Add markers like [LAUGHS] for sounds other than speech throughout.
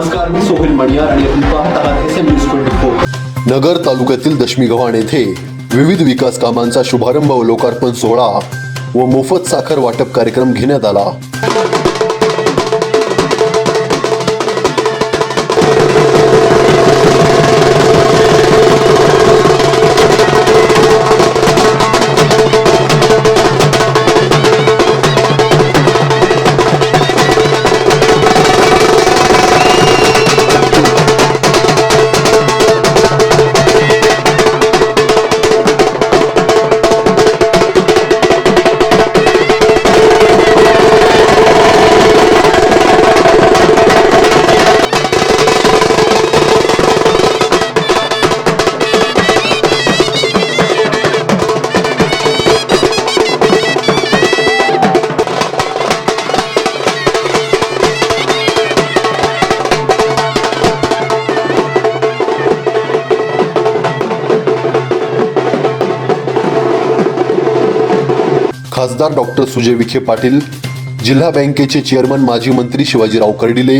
नमस्कार मी सोहेल मणियार आणि आपण पाहत आहात S M news twenty four Nagar तालुक्यातील दशमी गव्हाण येथे विविध विकास कामांचा शुभारंभ व लोकार्पण सोहळा व मोफत साखर वाटप कार्यक्रम घेण्यात आला. खासदार डॉक्टर सुजय विखे पाटील जिल्हा बँकेचे चेअरमन माजी मंत्री शिवाजीराव कर्डिले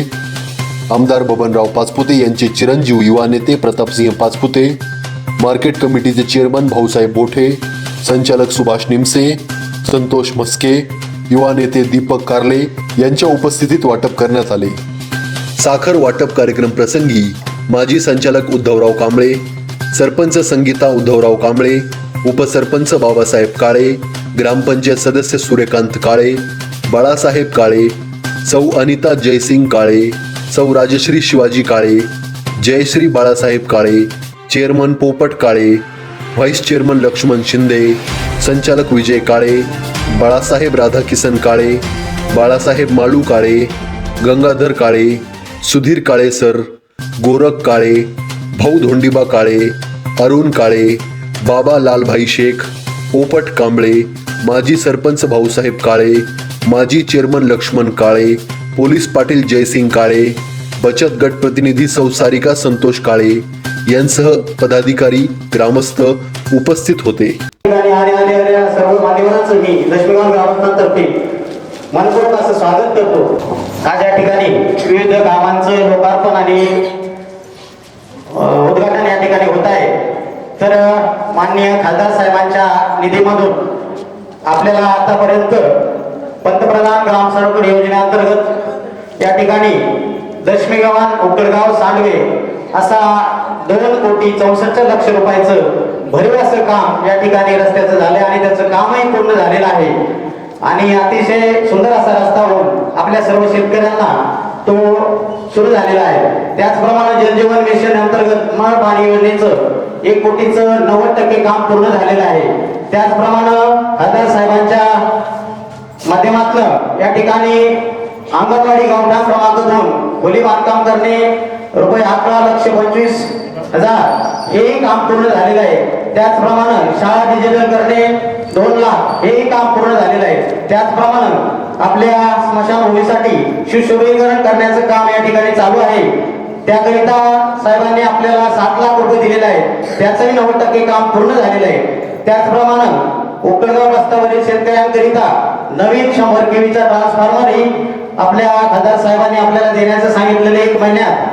आमदार बबनराव पाचपुते यांचे चिरंजीव युवा नेते प्रतापसिंह पाचपुते मार्केट कमिटीचे चेअरमन भाऊसाहेब बोठे संचालक सुभाष निमसे संतोष मस्के युवा नेते दीपक कारले यांच्या उपस्थितीत वाटप करण्यात आले. साखर वाटप कार्यक्रम प्रसंगी माजी संचालक उद्धवराव कांबळे सरपंच संगीता उद्धवराव कांबळे उपसरपंच बाबासाहेब काळे ग्रामपंचायत सदस्य सूर्यकांत काळे बाळासाहेब काळे सौ अनिता जयसिंग काळे सौ Rajashri Shivaji Kale Jayashri Balasaheb Kale chairman Popat Kale vice chairman Laxman Shinde संचालक विजय काळे बाळासाहेब राधाकिसन काळे बाळासाहेब माळू काळे गंगाधर काळे सुधीर काळे सर गोरख काळे भाऊ धोंडीबा काळे अरुण काळे बाबा लालभाई शेख पोपट कांबळे माजी सरपंच भाऊसाहेब काळे माजी चेअरमन लक्ष्मण काळे पोलीस पाटील जयसिंग काळे बचत गट प्रतिनिधी संसारिका संतोष काळे यांसह पदाधिकारी ग्रामस्थ उपस्थित होते. मनपूर्वक असं स्वागत करतो. आज या ठिकाणी विविध कामांचं लोकार्पण आणि अं, उद्घाटन या ठिकाणी होत आहे तर अं, माननीय खासदार साहेबांच्या निधीमधून आपल्याला आतापर्यंत पंतप्रधान ग्राम सडक योजनेअंतर्गत या ठिकाणी दशमी गवान उकडगाव सांडवे असा दोन कोटी चौसष्ट लक्ष रुपयाचं भरीव असं काम या ठिकाणी रस्त्याचं झालं आणि त्याचं कामही पूर्ण झालेलं आहे. आणि अतिशय सुंदर असा रस्ता होऊन आपल्या सर्व शेतकऱ्यांना तो सुरू झालेला आहे. त्याचप्रमाणे जलजीवन मिशन अंतर्गत नळ पाणी योजनेचं एक कोटीचं नव्वद टक्के काम पूर्ण झालेलं आहे. त्याचप्रमाणे खासदार साहेबांच्या माध्यमातलं या ठिकाणी अंगणवाडी गावठा क्रमांक दोन खोली बांधकाम करणे रुपये अकरा लक्ष पंचवीस हजार हे काम पूर्ण झालेलं आहे. त्याचप्रमाणे शाळा डिजिटल करणे दोन लाख हेही काम पूर्ण झालेलं आहे. त्याचप्रमाणे आपल्या स्मशानभूमीसाठी शिवशोभीकरण करण्याचं काम या ठिकाणी चालू आहे. त्याकरिता साहेबांनी आपल्याला सात लाख रुपये दिलेले आहेत. त्याचंही नव्वद टक्के काम पूर्ण झालेलं आहे. त्याचप्रमाणे उकडगाव रस्त्यावरील शेतकऱ्यांकरिता नवीन शंभर केवीचा ट्रान्सफॉर्मरही आपल्या खासदार साहेबांनी आपल्याला देण्याचं सांगितलेलं एक महिन्यात.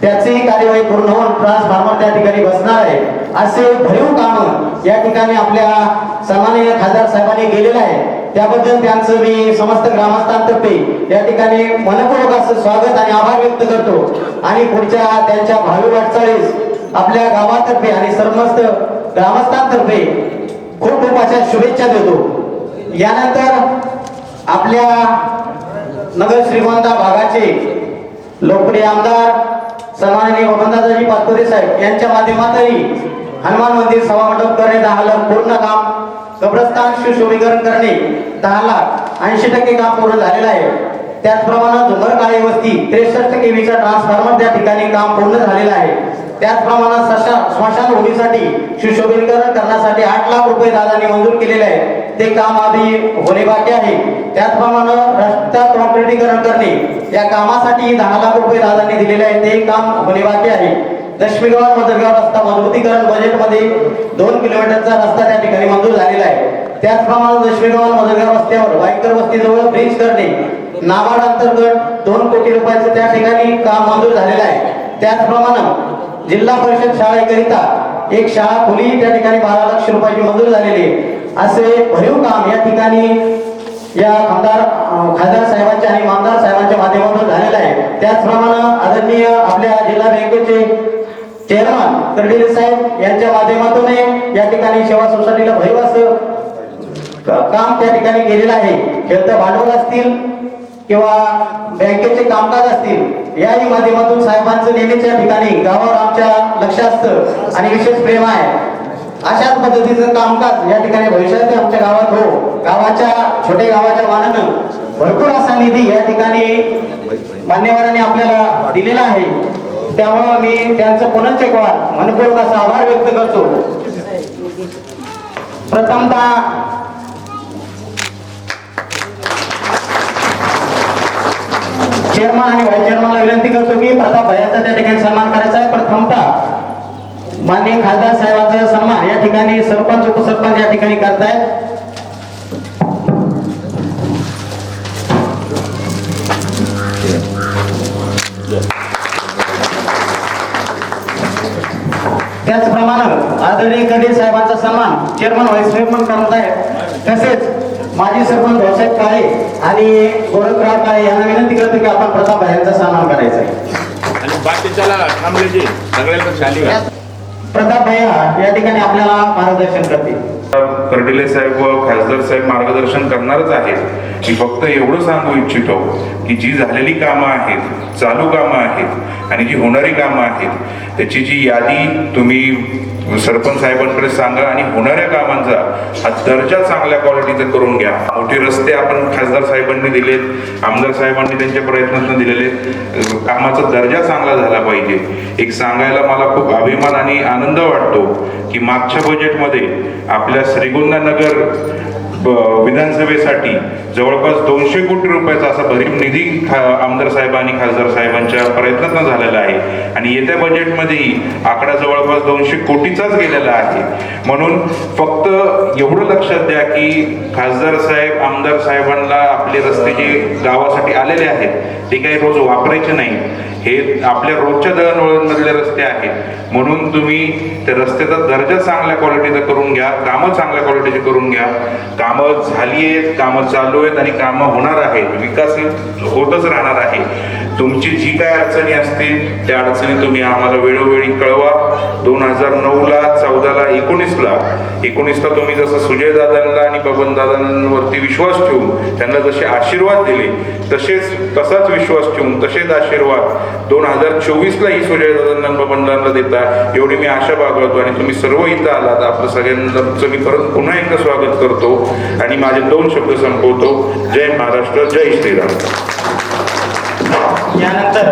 त्याचीही कार्यवाही पूर्ण होऊन ट्रान्सफॉर्मर त्या ठिकाणी बसणार आहे. असे भरीव काम या ठिकाणी आपल्या सन्माननीय खासदार साहेबांनी केलेलं आहे. त्याबद्दल त्यांचं मी समस्त ग्रामस्थांतर्फे या ठिकाणी मनपूर्वक असं स्वागत आणि आभार व्यक्त करतो. आणि पुढच्या त्यांच्या भावी वाटचाळीस आपल्या गावातर्फे आणि समस्त ग्रामस्थांतर्फे खूप खूप अशा शुभेच्छा देतो. यानंतर आपल्या नगर श्रीगोंदा भागाचे लोकप्रिय आमदार सन्माननीय बबनदादाजी पातपुरे साहेब यांच्या माध्यमातही हनुमान मंदिर सभामंडप करण्यात आलं पूर्ण काम. कब्रस्तान सुशोभीकरण करणे दहा लाख ऐंशी टक्के काम पूर्ण झालेलं आहे. त्याचप्रमाणे झुमर काळे वस्ती त्रेसष्ट केवीचा ट्रान्सफॉर्मर त्या ठिकाणी काम पूर्ण झालेलं आहे. त्याचप्रमाणे स्मशानभूमीसाठी सुशोभीकरण करण्यासाठी आठ लाख रुपये दादांनी मंजूर केलेले आहे. ते काम आधी होणे बाकी आहे. त्याचप्रमाणे रस्ता कॉन्क्रिटीकरण करणे या कामासाठी दहा लाख रुपये दादांनी दिलेले आहे. ते काम होणे बाकी आहे. दशमीगाव मधगाव रस्ता मजबूतीकरण बजेटमध्ये दोन किलोमीटरचा रस्ता त्या ठिकाणी मंजूर झालेला आहे. त्याचप्रमाणे दशमीगाव मधगाव रस्त्यावर वाईकर वस्तीजवळ ब्रिज करणे नाबार्ड अंतर्गत दोन कोटी रुपयाचं त्या ठिकाणी काम मंजूर झालेलं आहे. त्याचप्रमाणे जिल्हा परिषद शाळेकरिता एक शाळा खोली त्या ठिकाणी बारा लक्ष रुपयाची मंजूर झालेली आहे. असे भरीव काम या ठिकाणी या आमदार खासदार साहेबांच्या आणि आमदार साहेबांच्या माध्यमातून झालेलं आहे. त्याचप्रमाणे आदरणीय आपल्या जिल्हा बँकेचे चेअरमन कर्डिले साहेब यांच्या माध्यमातून या ठिकाणी सेवा सोसायटीला भैवास काम त्या ठिकाणी केलेलं आहे. खेळतं भांडवल असतील किंवा बँकेचे कामकाज असतील याही माध्यमातून साहेबांचं नेहमीच्या ठिकाणी गावावर आमच्या लक्ष असतं आणि विशेष प्रेम आहे. अशाच पद्धतीचं कामकाज या ठिकाणी भविष्यात आमच्या गावात हो. गावाच्या छोट्या गावाच्या मानानं भरपूर असा निधी या ठिकाणी मान्यवरांनी आपल्याला दिलेला आहे. त्यामुळे मी त्यांचं पुनश्च एक मनपूर्वक असा आभार व्यक्त करतो. प्रथमतः चेअरमन आणि व्हाईस चेअरमनला विनंती करतो की प्रताप भैयाचा त्या ठिकाणी सन्मान करायचा आहे. प्रथमतः माननीय खासदार साहेबांचा सन्मान या ठिकाणी सरपंच उपसरपंच या ठिकाणी करतायत. त्याचप्रमाणे आदरणीय कडी साहेबांचा सन्मान चेअरमन व्हाईस चेअरमन करत आहे तसेच माजी सरपंच भाऊसाहेब काळे आणि गोरखराव काळे यांना विनंती करतो की आपण प्रताप यांचा सन्मान करायचा आहे. प्रताप भैया या ठिकाणी आपल्याला मार्गदर्शन करतील. कर्डिले साहेब व खासदार साहेब मार्गदर्शन करणारच आहेत. मी फक्त एवढं सांगू इच्छितो की जी झालेली कामं आहेत चालू कामं आहेत आणि जी होणारी कामं आहेत त्याची जी यादी तुम्ही सरपंच साहेबांकडे सांगा आणि होणाऱ्या कामांचा हा दर्जा चांगल्या क्वालिटीचा करून घ्या. मोठे रस्ते आपण खासदार साहेबांनी दिलेत आमदार साहेबांनी त्यांच्या प्रयत्नातून दिलेले कामाचा दर्जा चांगला झाला पाहिजे. एक सांगायला मला खूप अभिमान आणि आनंद वाटतो की मागच्या बजेटमध्ये आपल्या श्रीगोंदा नगर विधानसभेसाठी जवळपास दोनशे कोटी रुपयाचा असा भरीव निधी खा आमदार साहेब आणि खासदार साहेबांच्या प्रयत्नातून झालेला आहे. आणि येत्या बजेटमध्येही आकडा जवळपास दोनशे कोटीचाच गेलेला आहे. म्हणून फक्त एवढं लक्षात द्या की खासदार साहेब आमदार साहेबांना आपले रस्ते जे गावासाठी आलेले आहेत ते काही रोज वापरायचे नाही. हे आपल्या रोजच्या दळणवळणमधले रस्ते आहेत. म्हणून तुम्ही त्या रस्त्याचा दर्जा चांगल्या क्वालिटीचा करून घ्या कामं चांगल्या क्वालिटीची करून घ्या. कामं झाली आहेत कामं चालू आहेत आणि कामं होणार आहेत. विकास होतच राहणार आहे. तुमची जी काय अडचणी असतील त्या अडचणी तुम्ही आम्हाला वेळोवेळी कळवा. दोन हजार नऊला चौदाला एकोणीसला एकोणीसला तुम्ही जसं सुजय दादांना आणि बबन दादांवरती विश्वास ठेवून त्यांना जसे आशीर्वाद दिले तसेच तसाच विश्वास ठेवून तसेच आशीर्वाद दोन हजार चोवीसलाही सुजयदादांना सुजय दादांना बबन दादांना देता एवढी मी आशा बागवतो आणि तुम्ही सर्व इथं आलात. आपलं सगळ्यांचं मी परत पुन्हा एकदा स्वागत करतो आणि माझे दोन शब्द संपवतो. जय महाराष्ट्र जय श्रीराम. यानंतर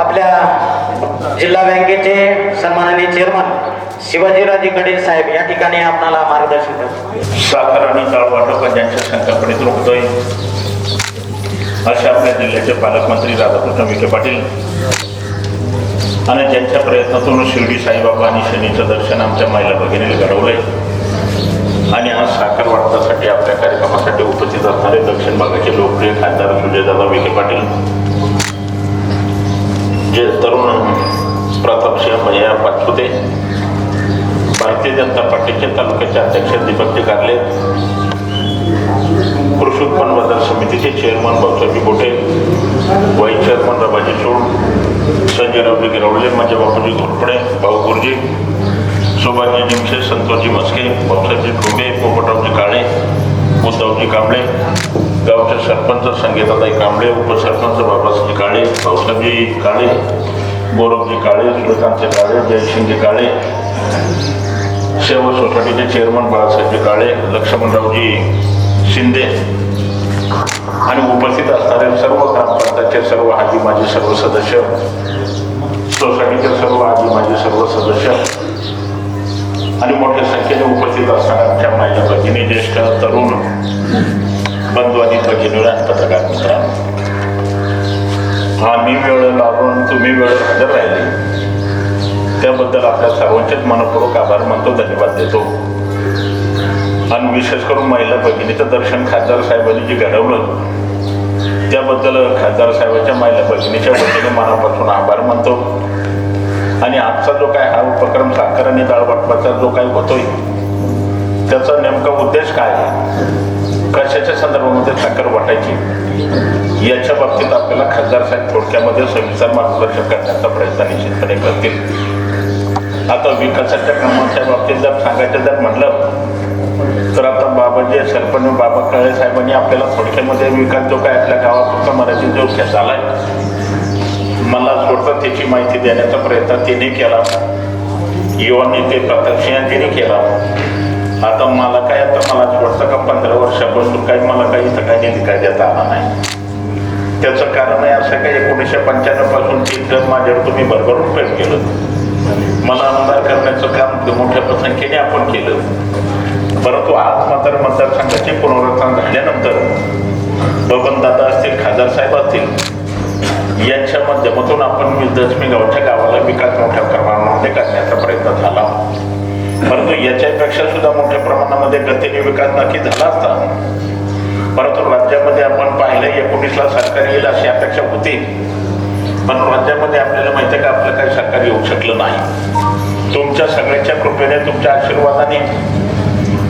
आपल्या जिल्हा बँकेचे सन्माननीय चेअरमन शिवाजीराजे गडे साहेब या ठिकाणी आपणाला मार्गदर्शन करतात. साखर आणि डाळ वाटप ज्यांच्या संकल्पनेत होतोय. असे आपल्या जिल्ह्याचे पालकमंत्री राधाकृष्ण विखे पाटील आणि ज्यांच्या प्रयत्नातून शिर्डी साईबाबा आणि शनीचं दर्शन आमच्या महिला भगिनीला घडवलंय. आणि आज साखर वाटपासाठी आपल्या कार्यक्रमासाठी उपस्थित असणारे दक्षिण भागाचे लोकप्रिय खासदार सुजयदादा विखे पाटील जे तरुण प्रतापसिंह भैया पाचपुते भारतीय जनता पार्टीचे तालुक्याचे अध्यक्ष दीपकजी कारले कृषी उत्पन्न बाजार समितीचे चेअरमन भाऊसाहेब बोटे वाईस चेअरमन रबाजी चोड संजयरावजी गिरवले माझे बापूजी घोरपडे भाऊ गुरुजी सुभाषजी जिमशे संतोषजी मस्के भाऊसाहेबजी ठोंबे पोपटरावजी काळे उद्धवजी कांबळे गावचे सरपंच संगीताताई कांबळे उपसरपंच बाबासाहेब काळे भाऊसाहेबजी काळे गौरवजी काळे सूर्यकांतचे काळे जयसिंगजी काळे सेवा सोसायटीचे चेअरमन बाळासाहेबजी काळे लक्ष्मणरावजी शिंदे आणि उपस्थित असणारे सर्व ग्रामपंचायतचे सर्व आजी माझे सर्व सदस्य सोसायटीचे सर्व आजी माझे सर्व सदस्य आणि मोठ्या संख्येने उपस्थित असणाऱ्या आमच्या महिला भगिनी ज्येष्ठ तरुण बंधू आणि आणि पत्रकार मित्रांनो हा मी वेळ लागून तुम्ही वेळ हजर राहिले. त्याबद्दल आपल्या सर्वांचेच मनपूर्वक आभार मानतो धन्यवाद देतो. आणि विशेष करून महिला भगिनीचं दर्शन खासदार साहेबांनी जे घडवलं त्याबद्दल खासदार साहेबांच्या महिला भगिनीच्या वतीने मनापासून आभार मानतो. आणि आजचा जो काय हा उपक्रम साखर आणि डाळ वाटपाचा जो काही होतोय त्याचा नेमका उद्देश काय आहे? कशाच्या संदर्भामध्ये साखर वाटायची? याच्या बाबतीत आपल्याला खासदार साहेब थोडक्यामध्ये सविस्तर मार्गदर्शन करण्याचा प्रयत्न निश्चितपणे करतील. आता विकासाच्या कामाच्या बाबतीत जर सांगायचं जर म्हटलं तर आता बाबाजी सरपंच बाबा कळे साहेबांनी आपल्याला थोडक्यामध्ये विकास जो काय आपल्या गावापुरता मराठी जो झालाय मला स्वतः त्याची माहिती देण्याचा प्रयत्न तिने केला. युवा नेते प्रताप सिंह यांनी केला. आता मला काय आता मला असं वाटतं का पंधरा वर्षापासून काही मला काही इथं काही निधी काय देता आला नाही. त्याचं कारण आहे असं काही एकोणीसशे पंच्याण्णवपासून तिथं माझ्यावर तुम्ही भरभरून प्रेम केलं. मला आमदार करण्याचं काम मोठ्या संख्येने आपण केलं. परंतु आज मात्र मतदारसंघाचे पुनरुत्थान झाल्यानंतर बबनदादा असतील खासदार साहेब असतील यांच्या माध्यमातून मी दशमी गावच्या गावाला विकास मोठ्या प्रमाणामध्ये करण्याचा प्रयत्न झाला. परंतु याच्यापेक्षा सुद्धा मोठ्या प्रमाणामध्ये गतीने विकास नक्की झाला असता परंतु राज्यामध्ये आपण पाहिलं एकोणीसला सरकार येईल अशी अपेक्षा होती. पण राज्यामध्ये आपल्याला माहिती आहे का आपलं काही सरकार येऊ शकलं नाही. तुमच्या सगळ्यांच्या कृपेने तुमच्या आशीर्वादाने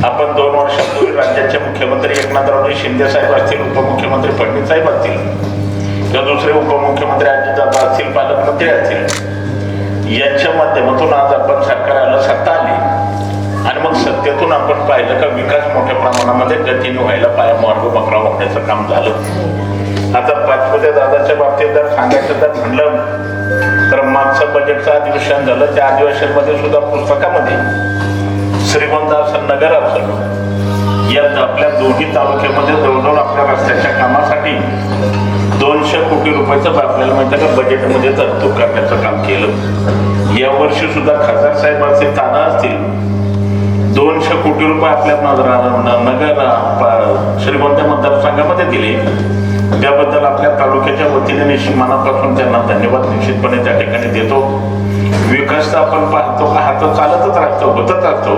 आपण दोन वर्षापूर्वी राज्याचे मुख्यमंत्री एकनाथरावजी शिंदे साहेब असतील उपमुख्यमंत्री फडणवीस साहेब असतील किंवा दुसरे उपमुख्यमंत्री अजितदादा असतील पालकमंत्री असतील यांच्या माध्यमातून आज आपण सरकारला सत्ता आली. आणि मग सत्तेतून आपण पाहिलं का विकास मोठ्या प्रमाणामध्ये गतीने व्हायला पाया मार्ग बकरा होण्याचं काम झालं. आता पाचपुत्या दादाच्या बाबतीत जर सांगायचं तर म्हणलं तर मागचं बजेटचं अधिवेशन झालं त्या अधिवेशनमध्ये सुद्धा पुस्तकामध्ये श्रीमंत असं नगर असं या आपल्या दोन्ही तालुक्यामध्ये जवळजवळ आपल्या रस्त्याच्या कामासाठी दोनशे कोटी रुपयाचं आपल्याला माहिती का बजेटमध्ये तरतूद करण्याचं काम केलं. या वर्षी सुद्धा खासदार साहेबांचे ताना असतील दोनशे कोटी रुपये आपल्या न- नगर श्रीमंत मतदारसंघामध्ये दिले. त्याबद्दल आपल्या तालुक्याच्या वतीने निश्चित मनापासून त्यांना धन्यवाद निश्चितपणे त्या ठिकाणी देतो. विकास तर आपण पाहतो पाहतो चालतच राहतो होतच राहतो.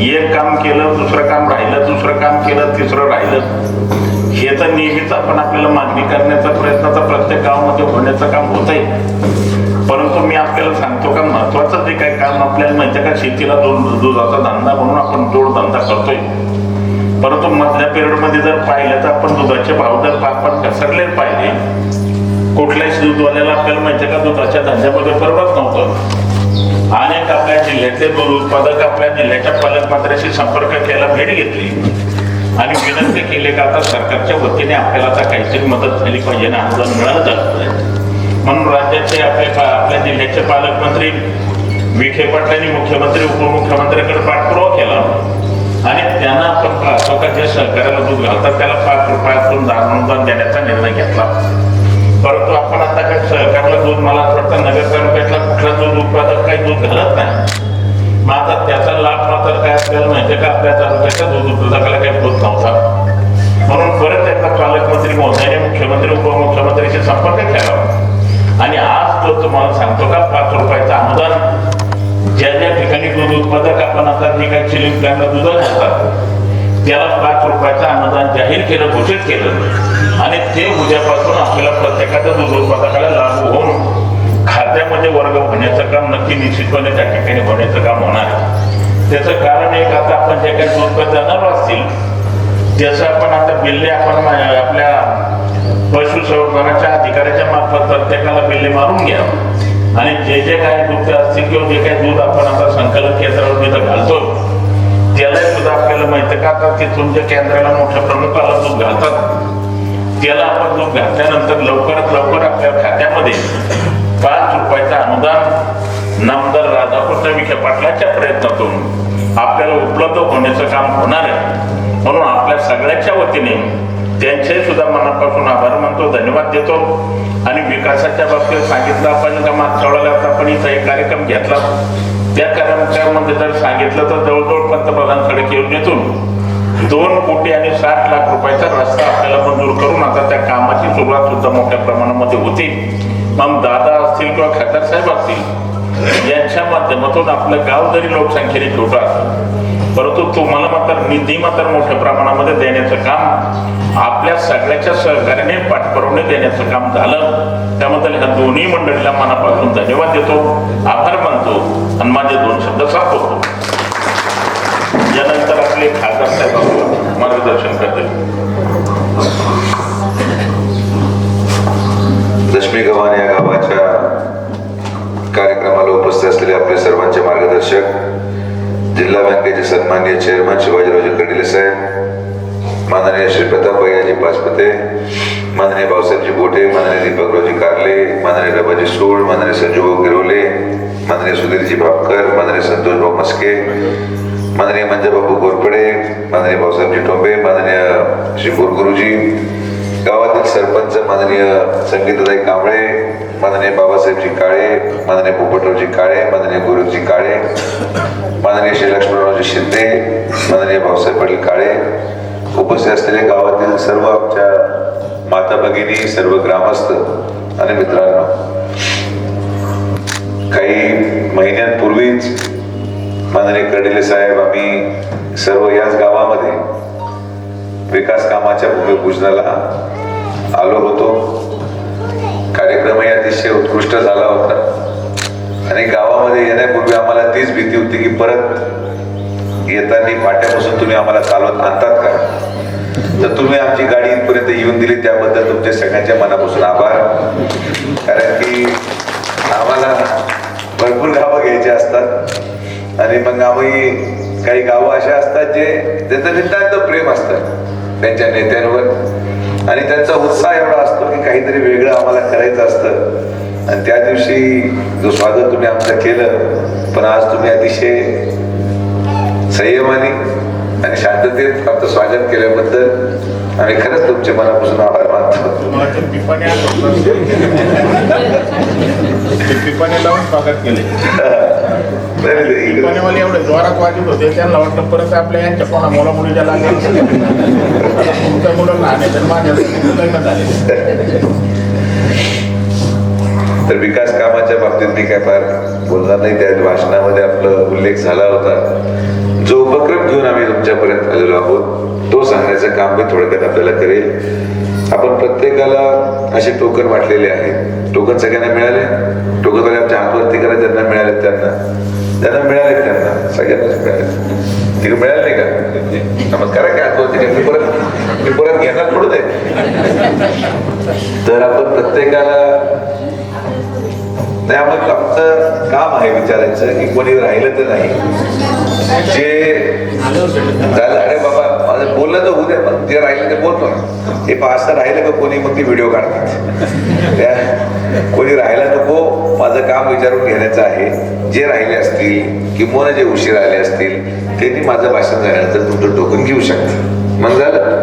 एक काम केलं दुसरं काम राहिलं दुसरं काम केलं तिसरं राहिलं. हे तर नेहमीच आपण आपल्याला मागणी करण्याचा प्रयत्न तर प्रत्येक गावामध्ये होण्याचं काम होत आहे परंतु मी आपल्याला सांगतो का महत्वाचं जे काही काम आपल्याला माहिती का शेतीला दोन दुधाचा धंदा म्हणून आपण जोडधंदा करतोय. परंतु मधल्या पिरियडमध्ये जर पाहिलं तर आपण दुधाचे भाव जर आपण घसरले पाहिजे कुठल्याच दूधवाल्याला आपल्याला माहिती आहे का दुधाच्या धंद्यामध्ये परवडत नव्हतं. अनेक आपल्या जिल्ह्यातले दूध उत्पादक आपल्या जिल्ह्याच्या पालकमंत्र्याशी संपर्क केला भेट घेतली. आणि विनंती केली का आता सरकारच्या वतीने आपल्याला आता काहीतरी मदत झाली पाहिजे ना अनुदान मिळालं झालं म्हणून राज्याचे आपले पा- आपल्या जिल्ह्याचे पालकमंत्री विखे पाटलांनी मुख्यमंत्री उपमुख्यमंत्र्यांकडे पाठपुरावा केला. आणि त्यांना आपण स्वतःच्या सहकार्याला दूध घालतात. त्याला पाच रुपयातून दान अनुदान देण्याचा निर्णय घेतला. परंतु आपण आता काय सहकारला दूध मला असं वाटतं नगर तालुक्यातला कुठला दूध उत्पादक काही दूध घालत नाही. मग आता त्याचा लाभ मात्र काय आपल्याला माहिती का? आपल्या तालुक्याच्या दूध उत्पादकाला काही होत नव्हता. म्हणून परत एकदा पालकमंत्री महोदयाने मुख्यमंत्री उपमुख्यमंत्र्यांशी संपर्क ठेवावा आणि आज तो तुम्हाला सांगतो का पाच रुपयाचं अनुदान? ज्या ज्या ठिकाणी दूध उत्पादक आपण आता जे काही चिलिंग प्लॅनला दूध घालतात त्याला पाच रुपयाचं अनुदान जाहीर केलं घोषित केलं. आणि ते उद्यापासून आपल्याला प्रत्येकाच्या दूध उत्पादकाला लागू होऊन खात्यामध्ये वर्ग होण्याचं काम नक्की निश्चितपणे त्या ठिकाणी होण्याचं काम होणार आहे. त्याचं कारण एक आता आपण जे काही दूध जाणार असतील त्याचं आपण आता बिल्ले आपण आपल्या पशुसंवर्धनाच्या अधिकाऱ्याच्या मार्फत प्रत्येकाला बिल्ले मारून घ्या आणि जे जे काही दूध असतील किंवा जे काही दूध आपण आता संकलन केंद्रावर तिथं घालतो त्याला सुद्धा आपल्याला माहिती का आता तिथून तुमच्या केंद्राला मोठ्या प्रमुखाला दूध घालतात. त्याला आपण दूध घातल्यानंतर लवकरात लवकर आपल्या खात्यामध्ये पाच रुपयाचं अनुदान नामदार राधाकृष्ण विखे पाटलाच्या प्रयत्नातून आपल्याला उपलब्ध होण्याचं काम होणार आहे. म्हणून आपल्या सगळ्याच्या वतीने त्यांचे सुद्धा मनापासून आभार मानतो धन्यवाद देतो. आणि विकासाच्या बाबतीत सांगितलं आपण का मागच्या वेळेला आपण इथं एक कार्यक्रम घेतला. त्या कार्यक्रमामध्ये जर सांगितलं तर जवळजवळ पंतप्रधान सडक योजनेतून दोन कोटी आणि साठ लाख रुपयाचा रस्ता आपल्याला मंजूर करून आता त्या कामाची सुरुवात सुद्धा मोठ्या प्रमाणामध्ये होती. मग दादा असतील किंवा खासदार साहेब असतील यांच्या माध्यमातून आपलं गाव जरी लोकसंख्येने छोटं परंतु तुम्हाला मात्र निधी मात्र मोठ्या प्रमाणामध्ये देण्याचं काम आपल्या सगळ्याच्या सहकार्याने पाठपुरवणे देण्याचं काम झालं. त्याबद्दल ह्या दोन्ही मंडळीला मनापासून धन्यवाद देतो आभार मानतो आणि माझे दोन शब्द सापवतो यानंतर आपले खासदार साहेब मार्गदर्शन करतील. लक्ष्मी गव्हाण या गावाच्या कार्यक्रमाला उपस्थित असलेले आपले सर्वांचे मार्गदर्शक जिल्हा बँकेचे सन्मान्य चेअरमन शिवाजीरावजी कर्डिले साहेब माननीय श्री प्रताप भैयाजी पाचपते माननीय भाऊसाहेबजी बोटे माननीय दीपकरावजी कारले माननीय रबाजी सूळ माननीय संजूभाऊ गिरोले माननीय सुधीरजी भापकर माननीय संतोषभाऊ मस्के माननीय मंजाबाबू गोरपडे माननीय भाऊसाहेबजी टोंबे माननीय श्री गुरुगुरुजी गावातील सरपंच माननीय संगीताताई कांबळे माननीय बाबासाहेबजी काळे माननीय पोपटरावजी काळे माननीय गुरुजी काळे माननीय श्री लक्ष्मणरावजी शिंदे माननीय भाऊसाहेब पाटील काळे उपस्थित असलेले गावातील सर्व आमच्या माता भगिनी सर्व ग्रामस्थ आणि मित्रांनो काही महिन्यांपूर्वीच माननीय कर्डिले साहेब आम्ही सर्व याच गावामध्ये विकास कामाच्या भूमिपूजनाला आलो होतो. कार्यक्रमही अतिशय उत्कृष्ट झाला होता. आणि गावामध्ये येण्यापूर्वी आम्हाला तीच भीती होती की परत येताना पाट्यापासून तुम्ही आम्हाला चालवत आणतात का? तर तुम्ही आमची गाडी इथपर्यंत येऊन दिली त्याबद्दल तुमच्या सगळ्यांच्या मनापासून आभार. कारण की आम्हाला भरपूर गावं घ्यायची असतात. आणि मग आम्ही काही गावं अशा असतात जे त्यांचं नितांत प्रेम असतं. त्यांच्या नेत्यांवर. आणि त्यांचा उत्साह एवढा असतो की काहीतरी वेगळं आम्हाला करायचं असतं. आणि त्या दिवशी जो स्वागत तुम्ही आमचं केलं पण आज तुम्ही अतिशय संयमाने आणि शांततेत आमचं स्वागत केल्याबद्दल आम्ही खरंच तुमचे मनापासून आभार मानतो. पिपाने लावून स्वागत केले [LAUGHS] नाही, नाही, इकडे- पिपानेवाले एवढे जोरात वाजत होते त्यांना वाटलं परत आपल्या यांच्या कोणा मुला मुलीच्या लागेल. तुमच्या मुलं लहान आहे तर माझ्या लग्न झाले तर विकास कामाच्या बाबतीत मी काय फार बोलणार नाही. त्या भाषणामध्ये आपला उल्लेख झाला होता. जो उपक्रम घेऊन आम्ही तुमच्यापर्यंत आलेलो आहोत तो सांगण्याचं काम मी थोडक्यात आपल्याला करेल. आपण प्रत्येकाला असे टोकन वाटलेले आहेत टोकन सगळ्यांना मिळाले. टोकन आमच्या हातवरती करा ज्यांना मिळाले त्यांना. त्यांना मिळाले त्यांना. सगळ्यांनाच मिळाले. तिकडे मिळाले नाही का? नमस्कार काय की हातवरती? मी परत मी परत घेणार थोडं आहे तर आपण प्रत्येकाला नाही आपण आमचं काम आहे विचारायचं. की कोणी राहिलं तर नाही. जे झालं अरे बाबा माझं बोललं तर होऊ दे पण जे राहिलं ते बोलतो ना. हे पाच तर राहिलं का कोणी मग ते व्हिडिओ काढतात. त्या कोणी राहिला नको हो, माझं काम विचारून घेण्याचं आहे. जे राहिले असतील किंवा जे उशीर आले असतील त्यांनी माझं भाषण झाल्यानंतर तुमचं टोकन घेऊ शकतं मग झालं.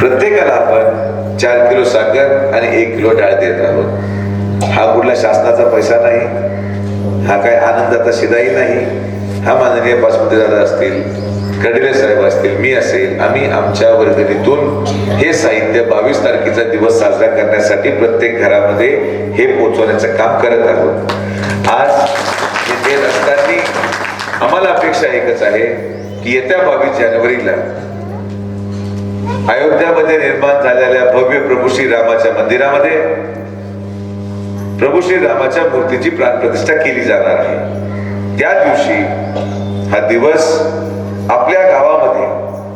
प्रत्येकाला आपण चार किलो साखर आणि एक किलो डाळ देत आहोत हा कुठला शासनाचा पैसा नाही. हा काय आनंदाचा शिदाही नाही. हा माननीय बासमती दादा असतील कडले साहेब असतील मी असेल आम्ही आमच्या वर्गणीतून हे साहित्य बावीस तारखेचा दिवस साजरा करण्यासाठी प्रत्येक घरामध्ये हे पोहोचवण्याचं काम करत आहोत. आज हे असताना आम्हाला अपेक्षा एकच आहे की येत्या बावीस जानेवारीला अयोध्यामध्ये निर्माण झालेल्या भव्य प्रभू श्री रामाच्या मंदिरामध्ये प्रभू श्री रामाच्या मूर्तीची प्राणप्रतिष्ठा केली जाणार आहे. त्या दिवशी हा दिवस आपल्या गावामध्ये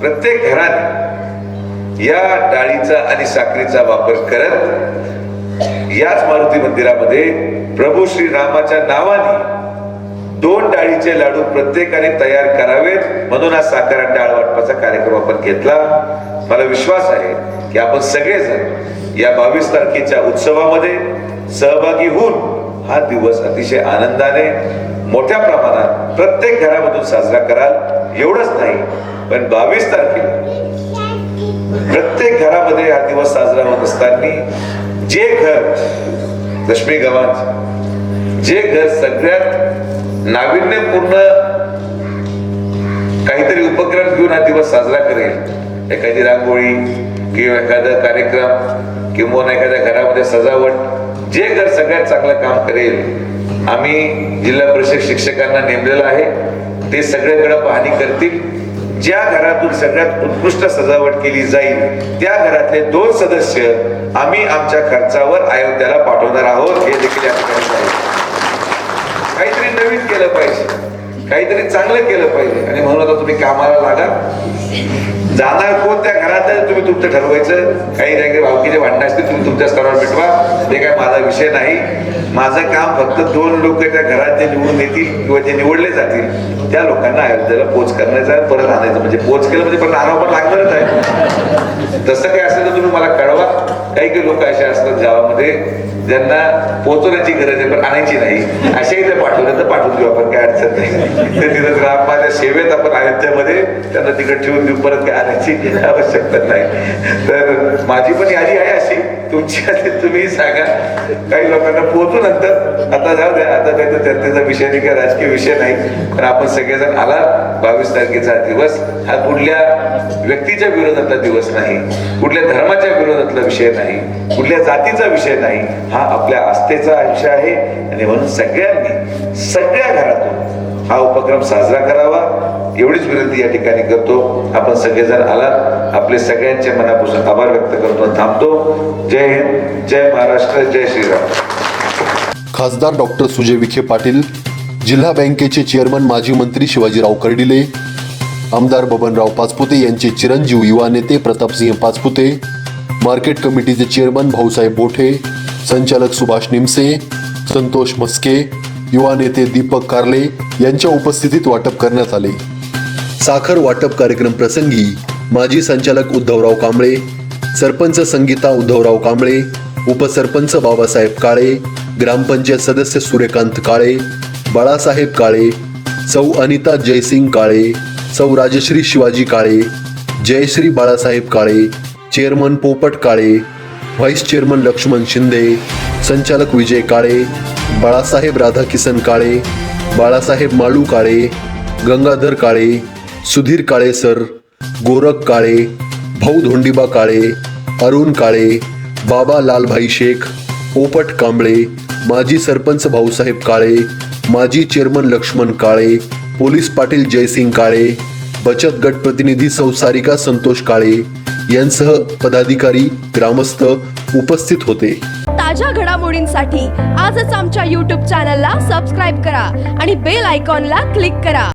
प्रत्येक घराने या डाळीचा आणि साखरेचा वापर करत याच मारुती मंदिरामध्ये प्रभू श्री रामाच्या नावाने दोन डाळीचे लाडू प्रत्येकाने तयार करावेत म्हणून हा साखर आणि डाळ वाटपाचा कार्यक्रम आपण घेतला. मला विश्वास आहे की आपण सगळेजण या बावीस तारखेच्या उत्सवामध्ये सहभागी होऊन हा दिवस अतिशय आनंदाने मोठ्या प्रमाणात प्रत्येक घरामधून साजरा कराल एवढंच नाही पण बावीस तारखेला प्रत्येक घरामध्ये हा दिवस साजरा होत असताना जे घर लक्ष्मी गव्हाण जे घर सगळ्यात नाविन्यपूर्ण काहीतरी उपक्रम घेऊन हा दिवस साजरा करेल. एखादी रांगोळी किंवा एखादा कार्यक्रम किंवा एखाद्या घरामध्ये सजावट जे घर सगळ्यात चांगलं काम करेल आम्ही जिल्हा परिषद शिक्षकांना नेमलेलं आहे ते सगळ्याकडे पाहणी करतील. ज्या घरातून सगळ्यात उत्कृष्ट सजावट केली जाईल त्या घरातले दोन सदस्य आम्ही आमच्या खर्चावर अयोध्याला पाठवणार आहोत. हे देखील या ठिकाणी काहीतरी नवीन केलं पाहिजे. काहीतरी चांगलं केलं पाहिजे. आणि म्हणून आता तुम्ही कामाला लागा. जाणार कोण त्या घरात तुम्ही तुमचं ठरवायचं. काही काही भावकीचे भांडणं असतील तुम्ही तुमच्या स्तरावर मिटवा. ते काय माझा विषय नाही. माझं काम फक्त दोन लोक त्या घरात जे निवडून येतील किंवा जे निवडले जातील त्या लोकांना अयोध्येला पोच करण्याचा परत आणायचं. म्हणजे पोच केलं म्हणजे परत आणावं पण लागणारच आहे. तसं काही असेल तर तुम्ही मला कळवा. काही काही लोक असे असतात गावामध्ये ज्यांना पोहोचवण्याची गरज आहे पण आणायची नाही अशा इथे पाठवलं तर पाठवून देऊ आपण काय अडचण नाही. तर तिथं ग्रामपाच्या सेवेत आपण अयोध्येमध्ये त्यांना तिकडे ठेवून देऊ परत काय आणायची आवश्यकता नाही. तर माझी पण यादी आहे अशी तुमची आधी तुम्ही सांगा. काही लोकांना पोहोचू नंतर आता जाऊ द्या आता काही तर चर्चेचा विषय नाही काय राजकीय विषय नाही. पण आपण सगळेजण आला बावीस तारखेचा दिवस हा कुठल्या व्यक्तीच्या विरोधातला दिवस नाही कुठल्या धर्माच्या विरोधातला विषय नाही कुठल्या जातीचा विषय नाही हा आपल्या आस्थेचा अंश आहे. आणि म्हणून सगळ्यांनी सगळ्या घरातून हा उपक्रम साजरा करावा. एवढीच विनंती या ठिकाणी करतो. आपण सगळेजण आलात. आपले सगळ्यांचे मनापासून आभार व्यक्त करतो थांबतो. जय हिंद जय महाराष्ट्र जय श्रीराम. खासदार डॉक्टर सुजय विखे पाटील जिल्हा बँकेचे चेअरमन माजी मंत्री शिवाजीराव कर्डिले आमदार बबनराव पाचपुते यांचे चिरंजीव युवा नेते प्रतापसिंह पाचपुते मार्केट कमिटीचे चेअरमन भाऊसाहेब बोठे संचालक सुभाष निमसे संतोष मस्के युवा नेते दीपक कारले यांच्या उपस्थितीत वाटप करण्यात आले. साखर वाटप कार्यक्रम प्रसंगी माजी संचालक उद्धवराव कांबळे सरपंच संगीता उद्धवराव कांबळे उपसरपंच बाबासाहेब काळे ग्रामपंचायत सदस्य सूर्यकांत काळे बाळासाहेब काळे सौ अनिता जयसिंग काळे सौ Rajashri Shivaji Kale Jayashri Balasaheb Kale chairman Popat Kale vice chairman Laxman Shinde संचालक विजय काळे बाळासाहेब राधाकिसन काळे बाळासाहेब माळू काळे गंगाधर काळे सुधीर काळे सर गोरख काळे भाऊ धोंडीबा काळे अरुण काळे बाबा लालभाई शेख पोपट कांबळे माजी सरपंच भाऊसाहेब काळे माजी चेअरमन लक्ष्मण काळे पोलीस पाटील जयसिंग काळे बचत गट प्रतिनिधी संसारिका संतोष काळे यांसह पदाधिकारी ग्रामस्थ उपस्थित होते. ताज्या घडामोडींसाठी आजच आमच्या यूट्यूब चॅनलला सबस्क्राईब करा आणि बेल आयकॉनला क्लिक करा.